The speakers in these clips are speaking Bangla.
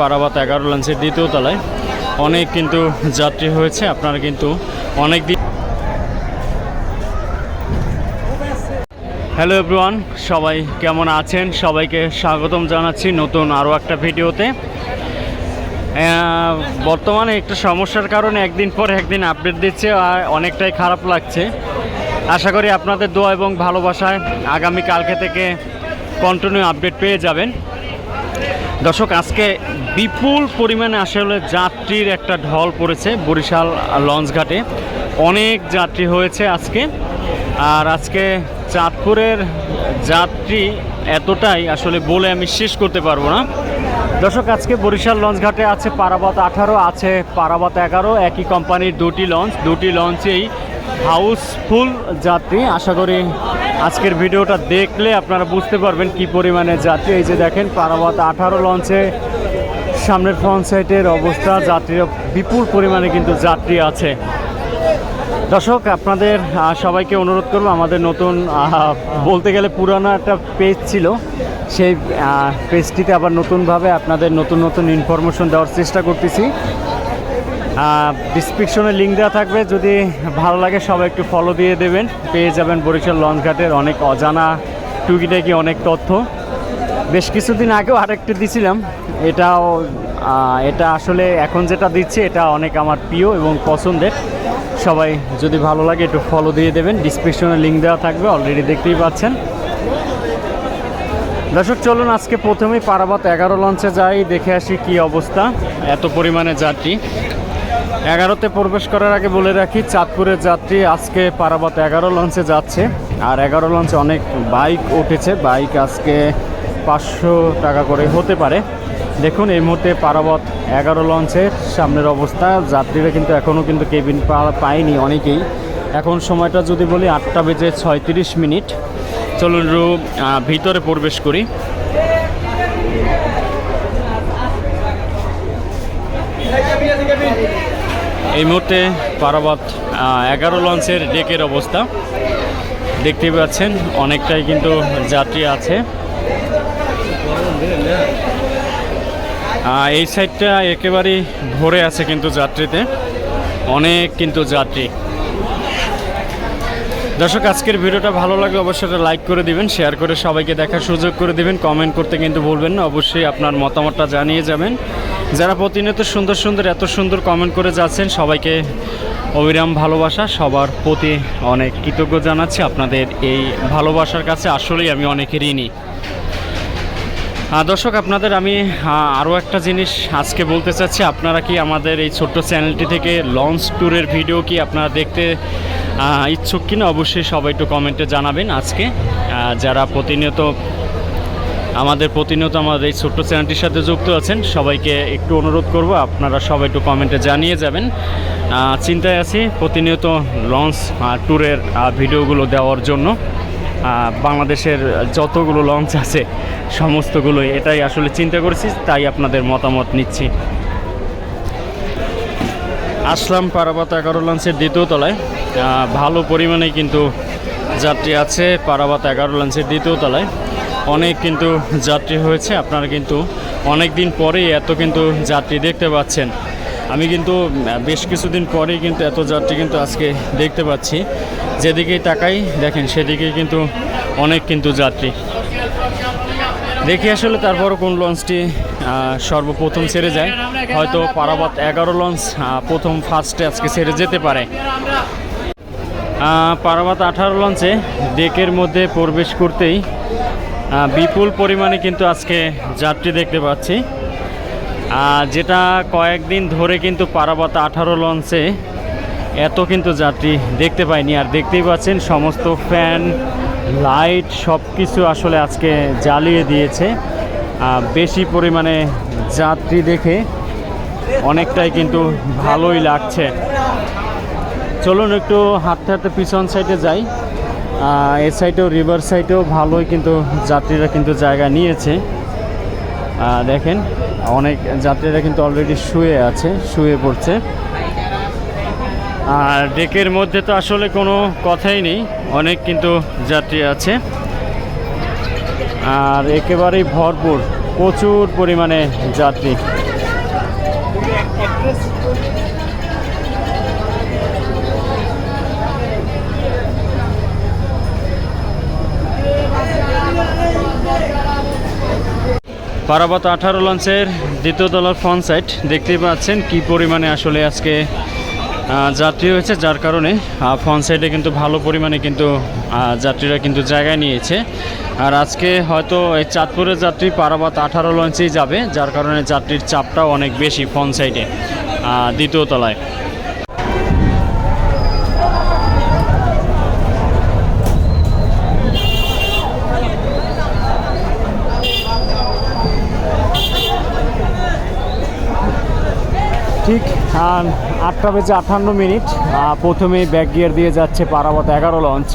পারাবাত এগারো লঞ্চের দ্বিতীয় তলায়। অনেক কিন্তু যাত্রী হয়েছে, আপনারা কিন্তু অনেক দিন হ্যালো এভরিওয়ান সবাই কেমন আছেন? সবাইকে স্বাগতম জানাচ্ছি নতুন আরও একটা ভিডিওতে। বর্তমানে একটা সমস্যার কারণে একদিন পর একদিন আপডেট দিচ্ছে, আর অনেকটাই খারাপ লাগছে। আশা করি আপনাদের দোয়া এবং ভালোবাসায় আগামী কালকে থেকে কন্টিনিউ আপডেট পেয়ে যাবেন। দর্শক, আজকে বিপুল পরিমাণে আসলে যাত্রীর একটা ঢল পড়েছে বরিশাল লঞ্চঘাটে অনেক যাত্রী হয়েছে আজকে। আর আজকে চাঁদপুরের যাত্রী এতটাই আসলে বলে আমি শেষ করতে পারব না। দর্শক, আজকে বরিশাল লঞ্চঘাটে আছে পারাবাত আঠারো, আছে পারাবাত এগারো। একই কোম্পানির দুটি লঞ্চ। দুটি লঞ্চেই হাউসফুল যাত্রী। আশা করি আজকের ভিডিওটা দেখলে আপনারা বুঝতে পারবেন কি পরিমাণে যাত্রী। এই যে দেখেন পারাবাত আঠারো লঞ্চে সামনের ফ্রন্ট সাইডের অবস্থা। যাত্রীরা বিপুল পরিমাণে কিন্তু যাত্রী আছে। দর্শক, আপনাদের সবাইকে অনুরোধ করব, আমাদের নতুন বলতে গেলে পুরানো একটা পেজ ছিল। সেই পেজটিতে আবার নতুনভাবে আপনাদের নতুন নতুন ইনফরমেশন দেওয়ার চেষ্টা করতেছি। ডিসক্রিপশনে লিঙ্ক দেওয়া থাকবে। যদি ভালো লাগে, সবাই একটু ফলো দিয়ে দেবেন। পেয়ে যাবেন বরিশাল লঞ্চঘাটের অনেক অজানা টুকিটাকি অনেক তথ্য। বেশ কিছুদিন আগেও আরেকটা দিছিলাম। এটাও এটা আসলে এখন যেটা দিচ্ছে, এটা অনেক আমার প্রিয় এবং পছন্দের। সবাই যদি ভালো লাগে, একটু ফলো দিয়ে দেবেন। ডিসক্রিপশনে লিঙ্ক দেওয়া থাকবে অলরেডি দেখতেই পাচ্ছেন। দর্শক, চলুন আজকে প্রথমেই পারাবাত এগারো লঞ্চে যাই, দেখে আসি কি অবস্থা। এত পরিমাণে যাত্রী। এগারোতে প্রবেশ করার আগে বলে রাখি, চাঁদপুরের যাত্রী আজকে পারাবাত এগারো লঞ্চে যাচ্ছে। আর এগারো লঞ্চে অনেক বাইক উঠেছে। বাইক আজকে পাঁচশো টাকা করে হতে পারে। দেখুন, এই মুহূর্তে পারাবত এগারো লঞ্চের সামনের অবস্থা। যাত্রীরা কিন্তু এখনও কিন্তু কেবিন পায়নি অনেকেই। এখন সময়টা যদি বলি, আটটা বেজে ছয়ত্রিশ মিনিট। চলুন ভিতরে প্রবেশ করি। এই মুহূর্তে পারাবাত এগারো লঞ্চের ডেকের অবস্থা। দেখতে পাচ্ছেন, অনেকটাই কিন্তু যাত্রী আছে। এই সাইডটা একেবারেই ভরে আছে কিন্তু যাত্রীতে। অনেক কিন্তু যাত্রী। দর্শক, আজকের ভিডিওটা ভালো লাগলে অবশ্যই লাইক করে দিবেন, শেয়ার করে সবাইকে দেখার সুযোগ করে দিবেন। কমেন্ট করতে কিন্তু ভুলবেন না, অবশ্যই আপনার মতামতটা জানিয়ে যাবেন। যারা প্রতিনিয়ত সুন্দর সুন্দর, এত সুন্দর কমেন্ট করে যাচ্ছেন, সবাইকে অবিরাম ভালোবাসা। সবার প্রতি অনেক কৃতজ্ঞ জানাচ্ছি আপনাদের এই ভালোবাসার কাছে। আসলেই আমি অনেক ঋণী। দর্শক, আপনাদের আমি আরও একটা জিনিস আজকে বলতে চাচ্ছি। আপনারা কি আমাদের এই ছোট্ট চ্যানেলটি থেকে লঞ্চ ট্যুরের ভিডিও কি আপনারা দেখতে ইচ্ছুক কিনা? অবশ্যই সবাই একটু কমেন্টে জানাবেন আজকে। যারা প্রতিনিয়ত আমাদের প্রতিনিয়ত আমাদের এই ছোট্ট চ্যানেলটির সাথে যুক্ত আছেন। সবাইকে একটু অনুরোধ করব, আপনারা সবাই একটু কমেন্টে জানিয়ে যাবেন। চিন্তায় আছি প্রতিনিয়ত লঞ্চ ট্যুরের ভিডিওগুলো দেওয়ার জন্য। বাংলাদেশের যতগুলো লঞ্চ আছে, সমস্তগুলোই এটাই আসলে চিন্তা করেছি, তাই আপনাদের মতামত নিচ্ছি। আসলাম পারাবাত এগারো লঞ্চের দ্বিতীয় তলায়। ভালো পরিমাণে কিন্তু যাত্রী আছে পারাবাত এগারো লঞ্চের দ্বিতীয় তলায়। অনেক কিন্তু যাত্রী হয়েছে। আপনারা কিন্তু অনেক দিন পরেই এত কিন্তু যাত্রী দেখতে পাচ্ছেন। আমি কিন্তু বেশ কিছুদিন পরেই কিন্তু এত যাত্রী কিন্তু আজকে দেখতে পাচ্ছি। যেদিকেই তাকাই দেখেন, সেদিকেই কিন্তু অনেক কিন্তু যাত্রী। দেখি আসলে তারপর কোন লঞ্চটি সর্বপ্রথম ছেড়ে যায়। হয়তো পারাবাত এগারো লঞ্চ প্রথম ফার্স্টে আজকে ছেড়ে যেতে পারে। পারাবাত আঠারো লঞ্চে ডেকের মধ্যে প্রবেশ করতেই বিপুল পরিমাণে কিন্তু আজকে যাত্রী দেখতে পাচ্ছি। যেটা কয়েকদিন ধরে কিন্তু পারাবাত আঠারো লঞ্চে এত কিন্তু যাত্রী দেখতে পাইনি। আর দেখতেই পাচ্ছেন সমস্ত ফ্যান, লাইট সব কিছু আসলে আজকে জ্বালিয়ে দিয়েছে। বেশি পরিমাণে যাত্রী দেখে অনেকটাই কিন্তু ভালোই লাগছে। চলুন একটু হাঁটতে হাঁটতে পিছন সাইডে যাই। এই সাইডেও রিভার সাইডেও ভালোই কিন্তু যাত্রীরা কিন্তু জায়গা নিয়েছে। দেখেন, অনেক যাত্রীরা কিন্তু অলরেডি শুয়ে আছে, শুয়ে পড়ছে। আর ডেকের মধ্যে তো আসলে কোনো কথাই নেই, অনেক কিন্তু যাত্রী আছে। আর একেবারেই ভরপুর, প্রচুর পরিমাণে যাত্রী। পারাবত আঠারো লঞ্চের দ্বিতীয় তলার ফ্রন্ট সাইড দেখতেই পাচ্ছেন কি পরিমাণে আসলে আজকে যাত্রী হয়েছে। যার কারণে ফ্রন্ট সাইডে কিন্তু ভালো পরিমাণে কিন্তু যাত্রীরা কিন্তু জায়গায় নিয়েছে। আর আজকে হয়তো এই চাঁদপুরের যাত্রী পারাবাত আঠারো লঞ্চেই যাবে, যার কারণে যাত্রীর চাপটাও অনেক বেশি ফ্রন্ট সাইডে দ্বিতীয় তলায়। ঠিক আটটা বেজে আটান্ন মিনিট প্রথমে ব্যাক গিয়ার দিয়ে যাচ্ছে পারাবত এগারো লঞ্চ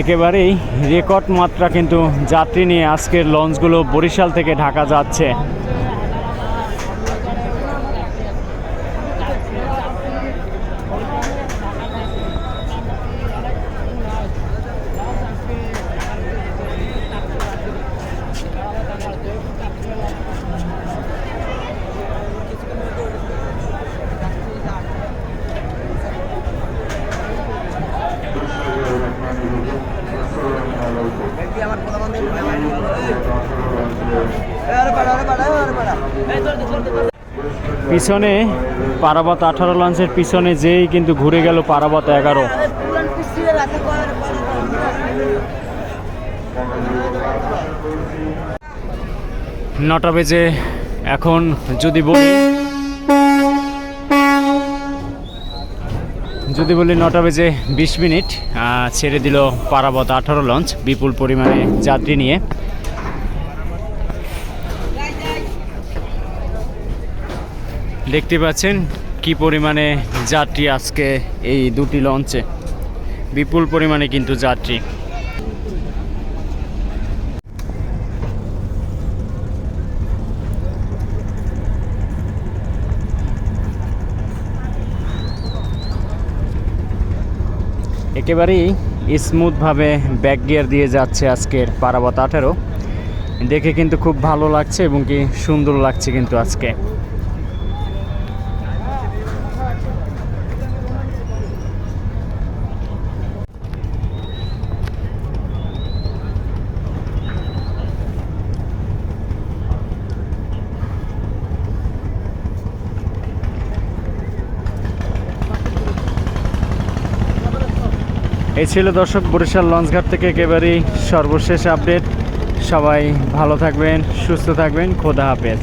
একেবারেই রেকর্ড মাত্রা কিন্তু যাত্রী নিয়ে আজকের লঞ্চগুলো বরিশাল থেকে ঢাকা যাচ্ছে। পিছনে পারাবত আঠারো লঞ্চের পিছনে যেই কিন্তু ঘুরে গেল পারাবত এগারো। নটা বেজে এখন যদি বলি যদি বলি নটা বেজে বিশ মিনিট ছেড়ে দিল পারাবত আঠারো লঞ্চ, বিপুল পরিমাণে যাত্রী নিয়ে। দেখতে পাচ্ছেন কি পরিমাণে যাত্রী আজকে এই দুটি লঞ্চে। বিপুল পরিমাণে কিন্তু যাত্রী। একেবারেই স্মুথভাবে ব্যাক গিয়ার দিয়ে যাচ্ছে আজকের পারাবত আঠেরো। দেখে কিন্তু খুব ভালো লাগছে এবং কি সুন্দর লাগছে কিন্তু আজকে। এই ছিল দর্শক বরিশাল লঞ্চঘাট থেকে একেবারেই সর্বশেষ আপডেট। সবাই ভালো থাকবেন, সুস্থ থাকবেন, খোদা হাফেজ।